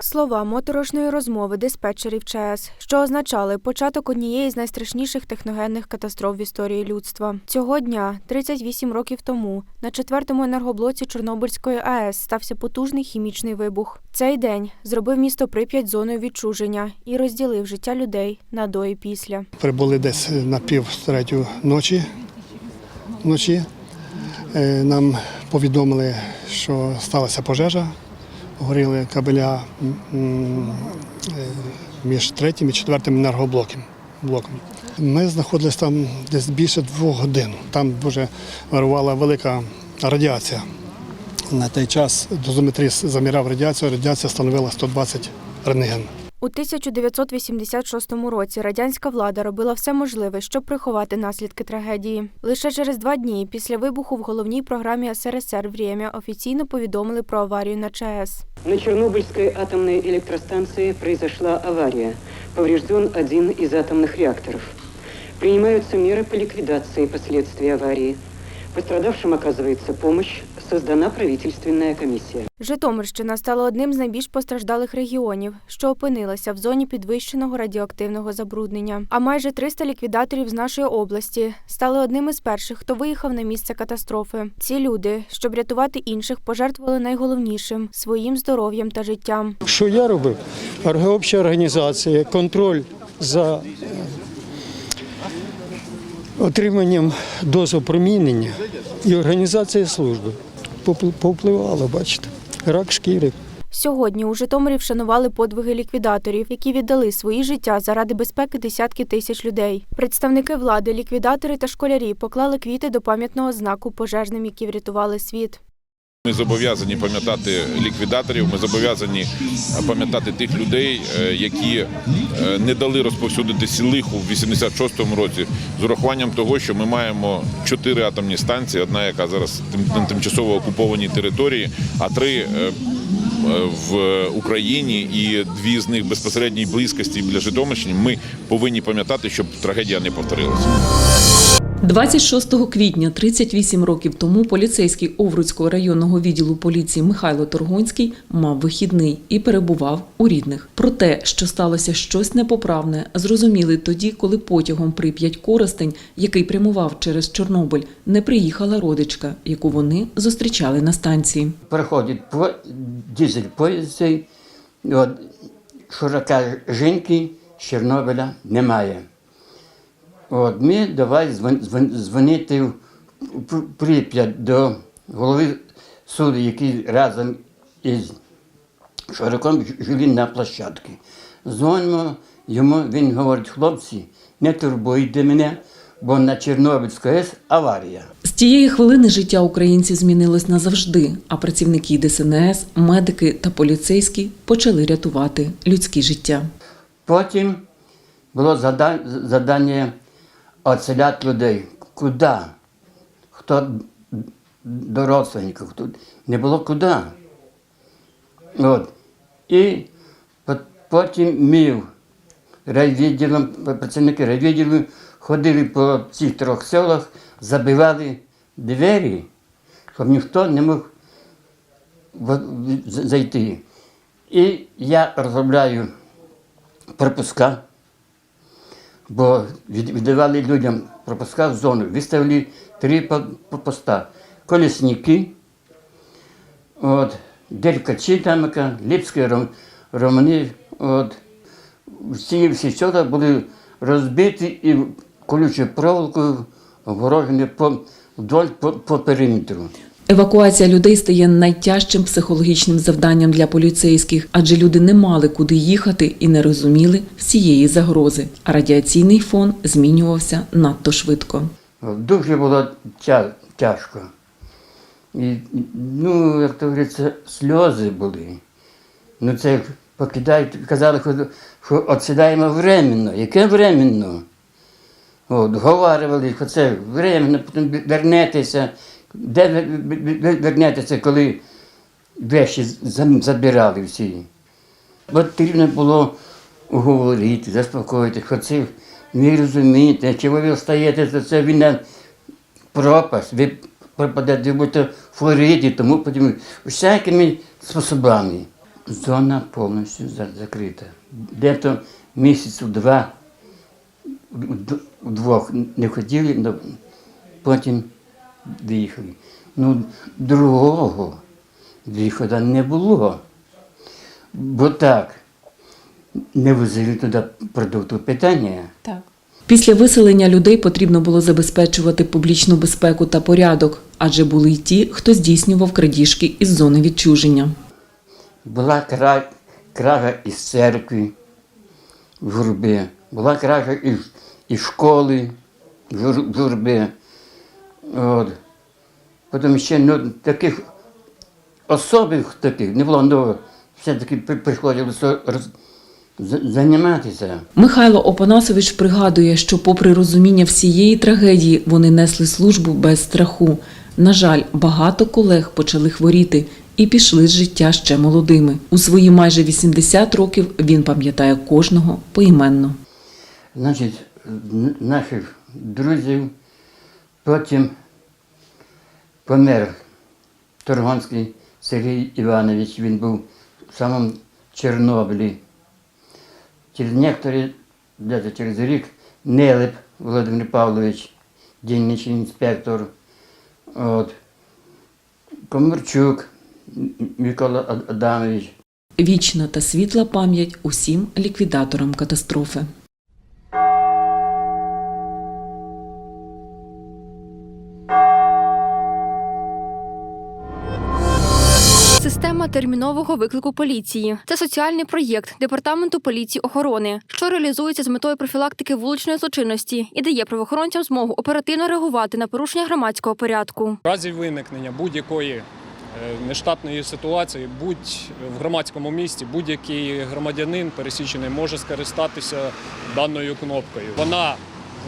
слова моторошної розмови диспетчерів ЧАЕС, що означали початок однієї з найстрашніших техногенних катастроф в історії людства. Цього дня, 38 років тому, на четвертому енергоблоці Чорнобильської АЕС стався потужний хімічний вибух. Цей день зробив місто Прип'ять зоною відчуження і розділив життя людей на до і після. Прибули десь на пів третю ночі. Вночі Е, нам повідомили, що сталася пожежа, горіли кабеля е, між третім і четвертим енергоблоком. блоком. Ми знаходилися там десь більше двох годин. Там дуже вирувала велика радіація. На той час дозометріст заміряв радіацію, радіація становила 120 рентген. У 1986 році радянська влада робила все можливе, щоб приховати наслідки трагедії. Лише через два дні після вибуху в головній програмі СРСР «Время» офіційно повідомили про аварію на ЧАЕС. На Чернобыльской атомной электростанции произошла авария. Поврежден один из атомных реакторов. Принимаются меры по ликвидации последствий аварии. Пострадавшим оказывается помощь. Создана правительственная комиссия. Житомирщина стала одним з найбільш постраждалих регіонів, що опинилася в зоні підвищеного радіоактивного забруднення. А майже 300 ліквідаторів з нашої області стали одним із перших, хто виїхав на місце катастрофи. Ці люди, щоб рятувати інших, пожертвували найголовнішим своїм здоров'ям та життям. Що я робив? Обща організація, контроль за е, отриманням доз опромінення і організація служби. Повпливало, бачите, рак шкіри. Сьогодні у Житомирі вшанували подвиги ліквідаторів, які віддали свої життя заради безпеки десятки тисяч людей. Представники влади, ліквідатори та школярі поклали квіти до пам'ятного знаку пожежним, які врятували світ. Ми зобов'язані пам'ятати ліквідаторів. Ми зобов'язані пам'ятати тих людей, е, які е, не дали розповсюдитися лиху в 86-му році, з урахуванням того, що ми маємо чотири атомні станції: одна, яка зараз на тимчасово окупованій території, а три е, в Україні і дві з них безпосередній близькості біля Житомирщини. Ми повинні пам'ятати, щоб трагедія не повторилася. 26 квітня, 38 років тому, поліцейський Овруцького районного відділу поліції Михайло Торгонський мав вихідний і перебував у рідних. Про те, що сталося щось непоправне, зрозуміли тоді, коли потягом Прип'ять Коростень, який прямував через Чорнобиль, не приїхала родичка, яку вони зустрічали на станції. Приходить по, дизель поїзд цей, от, каже, жінки з Чорнобиля немає. От, ми давай дзвон- дзвон- дзвонити в Пр- Прип'ять до голови суду, який разом із Шариком жили на площадці. Дзвонимо йому, він говорить, хлопці, не турбуйте мене, бо на Чорнобильській АЕС аварія. З тієї хвилини життя українців змінилось назавжди, а працівники ДСНС, медики та поліцейські почали рятувати людські життя. Потім було зада- оселяти людей. Куди? Хто до родственників? Хто? Не було куди. От. І потім ми райвідділом, працівники райвідділу ходили по цих трьох селах, забивали двері, щоб ніхто не мог зайти. І я розробляю пропуска, бо віддавали людям пропуска в зону, виставили три по- по- поста. Колесники, от, Делькачі тамика, Ліпські романи. От. Всі, всі села були розбиті і колючою проволокою огорожені по, вдоль по, по периметру. Евакуація людей стає найтяжчим психологічним завданням для поліцейських, адже люди не мали куди їхати і не розуміли всієї загрози. А радіаційний фон змінювався надто швидко. Дуже було тя- тяжко. І, ну, як то говориться, сльози були. Ну, це як покидають, казали, що- отсідаємо временно. Яке временно? От, говорили, що це временно, потім вернетеся. Де ви- вернетеся, коли вещі забирали всі? Потрібно було говорити, заспокоїти, це ви розумієте, чого ви встаєте, за це війна пропасть, ви пропадете, ви будете хворіти, тому потім всякими способами. зона повністю закрита. Де-то місяцю два вдвох не але потім виїхали. Ну, другого виходу не було. Бо так, не возили туди продукту питання. Так. Після виселення людей потрібно було забезпечувати публічну безпеку та порядок, адже були й ті, хто здійснював крадіжки із зони відчуження. Була кра... кража із церкви в була кража із, із школи в журби. От. Потім ще ну, таких особих таких не було, але все-таки при- приходилося роз... займатися. Михайло Опанасович пригадує, що, попри розуміння всієї трагедії, вони несли службу без страху. На жаль, багато колег почали хворіти і пішли з життя ще молодими. У свої майже 80 років він пам'ятає кожного поіменно. Значить, наших друзів потім помер Торгонський Сергій Іванович, він був в самому Чорнобилі. Через некоторі, десь через рік, Нелеп Володимир Павлович, дільничий інспектор. От. Комарчук Микола Адамович. Вічна та світла пам'ять усім ліквідаторам катастрофи. Система термінового виклику поліції це соціальний проєкт департаменту поліції охорони, що реалізується з метою профілактики вуличної злочинності і дає правоохоронцям змогу оперативно реагувати на порушення громадського порядку. В разі виникнення будь-якої е, нештатної ситуації, будь в громадському місті, будь-який громадянин пересічений може скористатися даною кнопкою. Вона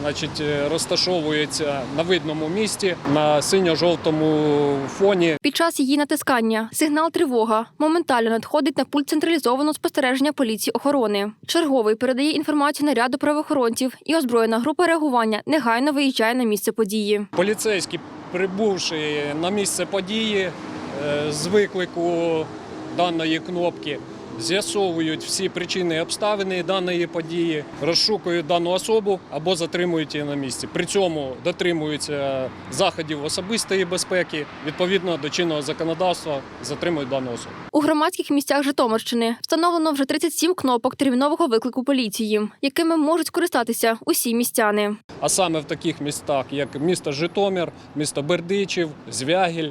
значить, е, розташовується на видному місці на синьо-жовтому фоні. Під час її натискання сигнал тривога моментально надходить на пульт централізованого спостереження поліції охорони. Черговий передає інформацію наряду правоохоронців, і озброєна група реагування негайно виїжджає на місце події. Поліцейські, прибувши на місце події е, з виклику даної кнопки, з'ясовують всі причини і обставини даної події, розшукують дану особу або затримують її на місці. При цьому дотримуються заходів особистої безпеки, відповідно до чинного законодавства, затримують дану особу. У громадських місцях Житомирщини встановлено вже 37 кнопок термінового виклику поліції, якими можуть скористатися усі містяни. а саме в таких містах, як місто Житомир, місто Бердичів, Звягіль,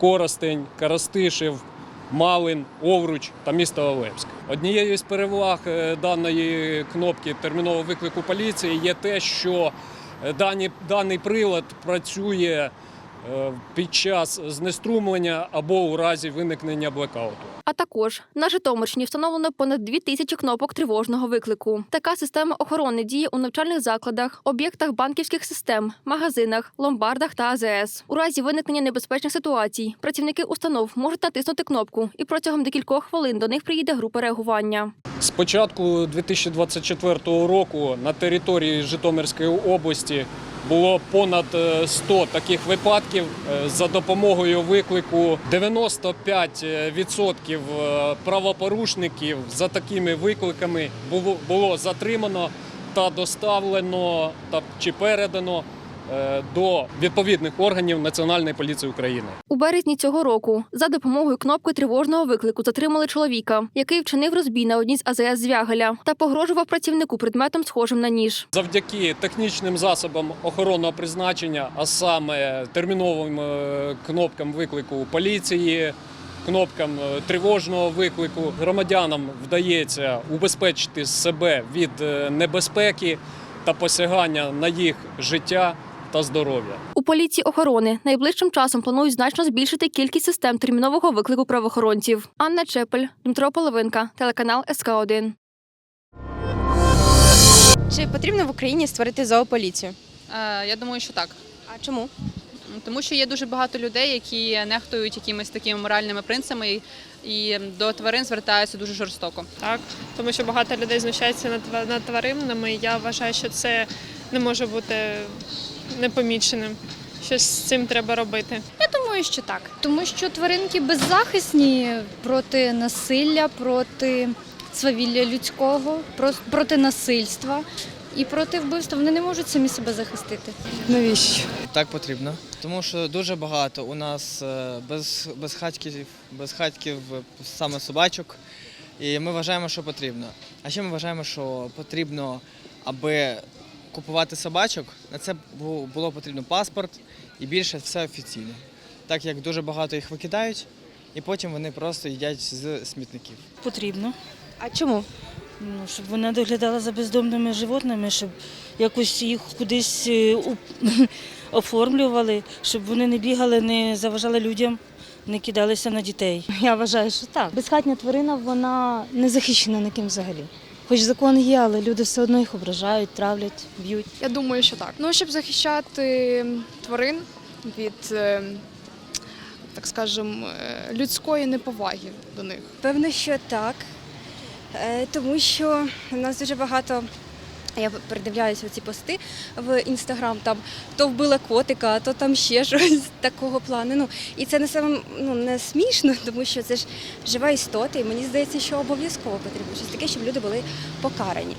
Коростень, Карастишев, Малин, Овруч та місто Олевськ. Однією з переваг е, даної кнопки термінового виклику поліції є те, що е, даний прилад працює під час знеструмлення або у разі виникнення блекауту. А також на Житомирщині встановлено понад 2 тисячі кнопок тривожного виклику. Така система охорони діє у навчальних закладах, об'єктах банківських систем, магазинах, ломбардах та АЗС. У разі виникнення небезпечних ситуацій працівники установ можуть натиснути кнопку, і протягом декількох хвилин до них приїде група реагування. З початку 2024 року на території Житомирської області було понад е, 100 таких випадків. Е, За допомогою виклику 95% е, правопорушників за такими викликами було, затримано та доставлено та чи передано е, до відповідних органів Національної поліції України. У березні цього року за допомогою кнопки тривожного виклику затримали чоловіка, який вчинив розбій на одній з АЗС Звягеля та погрожував працівнику предметом, схожим на ніж. Завдяки технічним засобам охоронного призначення, а саме терміновим е, кнопкам виклику поліції, кнопкам е, тривожного виклику, громадянам вдається убезпечити себе від е, небезпеки та посягання на їх життя та здоров'я. У поліції охорони найближчим часом планують значно збільшити кількість систем термінового виклику правоохоронців. Анна Чепель, Дмитро Половинка, телеканал СК 1 Чи потрібно в Україні створити зоополіцію? Е, Я думаю, що так. А чому? Тому що є дуже багато людей, які нехтують якимись такими моральними принципами і- і до тварин звертаються дуже жорстоко. так, тому що багато людей тва- над тваринами. Я вважаю, що це не може бути непоміченим. Щось з цим треба робити. Я думаю, що так. Тому що тваринки беззахисні проти насилля, проти свавілля людського, проти насильства і проти вбивства. Вони не можуть самі себе захистити. Навіщо? Так потрібно, тому що дуже багато у нас е, без, без хатків, без хатків е, саме собачок, і ми вважаємо, що потрібно. А ще ми вважаємо, що потрібно, аби купувати собачок, на це було потрібно паспорт і більше все офіційно. Так як дуже багато їх викидають, і потім вони просто їдять з смітників. Потрібно, А чому? ну, щоб вона доглядала за бездомними животними, щоб якось їх кудись е, у- оформлювали, щоб вони не бігали, не заважали людям, не кидалися на дітей. Я вважаю, що так. Безхатня тварина вона не захищена ніким взагалі. Хоч закон є, але люди все одно їх ображають, травлять, б'ють. Я думаю, що так. Ну, щоб захищати тварин від, е, так скажемо, е, людської неповаги до них. Певно, що так. Е, Тому що в нас дуже багато. Я передивляюся ці пости в інстаграм, там то вбила котика, то там ще щось такого плану. Ну і це не саме ну, не смішно, тому що це ж жива істота, і мені здається, що обов'язково потрібно щось таке, щоб люди були покарані.